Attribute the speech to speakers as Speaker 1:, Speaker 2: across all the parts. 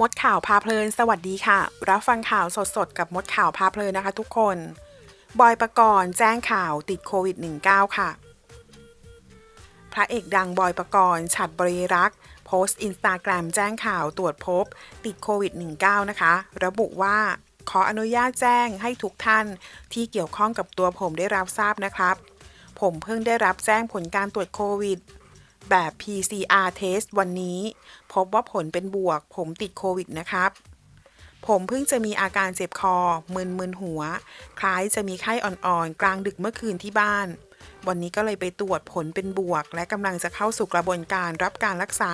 Speaker 1: มดข่าวพาเพลิน สวัสดีค่ะ รับฟังข่าวสดๆ กับมดข่าวพาเพลินนะคะทุกคน บอยประกรณ์แจ้งข่าวติดโควิด -19 ค่ะ พระเอกดังบอยประกรณ์ฉัดบริรักษ์โพสต์อินสตาแกรมแจ้งข่าวตรวจพบ ติดโควิด -19 นะคะ ระบุว่าขออนุญาตแจ้งให้ทุกท่านที่เกี่ยวข้องกับตัวผมได้รับทราบนะครับ ผมเพิ่งได้รับแจ้งผลการตรวจโควิด แบบ PCR test วันนี้ พบว่าผลเป็นบวก ผมติดโควิดนะครับ ผมเพิ่งจะมีอาการเจ็บคอ มึนมึนหัว คล้ายจะมีไข้อ่อนๆ กลางดึกเมื่อคืนที่บ้าน วันนี้ก็เลยไปตรวจผลเป็นบวก และกำลังจะเข้าสู่กระบวนการรับการรักษา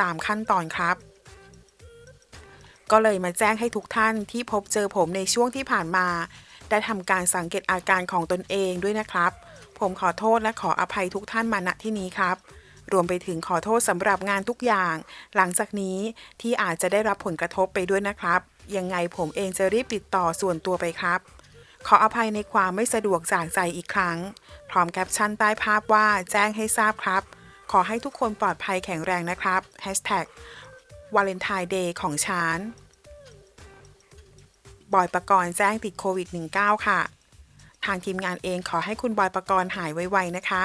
Speaker 1: ตามขั้นตอนครับ ก็เลยมาแจ้งให้ทุกท่านที่พบเจอผมในช่วงที่ผ่านมา ได้ทำการสังเกตอาการของตนเองด้วยนะครับ ผมขอโทษและขออภัยทุกท่านมาณที่นี้ครับ รวมไปถึงขอโทษสำหรับงานทุกอย่าง หลังจากนี้ที่อาจจะได้รับผลกระทบไปด้วยนะครับ ยังไงผมเองจะรีบติดต่อส่วนตัวไปครับ ขออภัยในความไม่สะดวกจากใจอีกครั้ง พร้อมแคปชั่นใต้ภาพว่าแจ้งให้ทราบครับ ขอให้ทุกคนปลอดภัยแข็งแรงนะครับ Hashtag วาเลนไทน์เดย์ของชานบอยประกรณ์แจ้งติดโควิด -19 ค่ะ ทางทีมงานเองขอให้คุณบอยประกรณ์หายไวๆนะคะ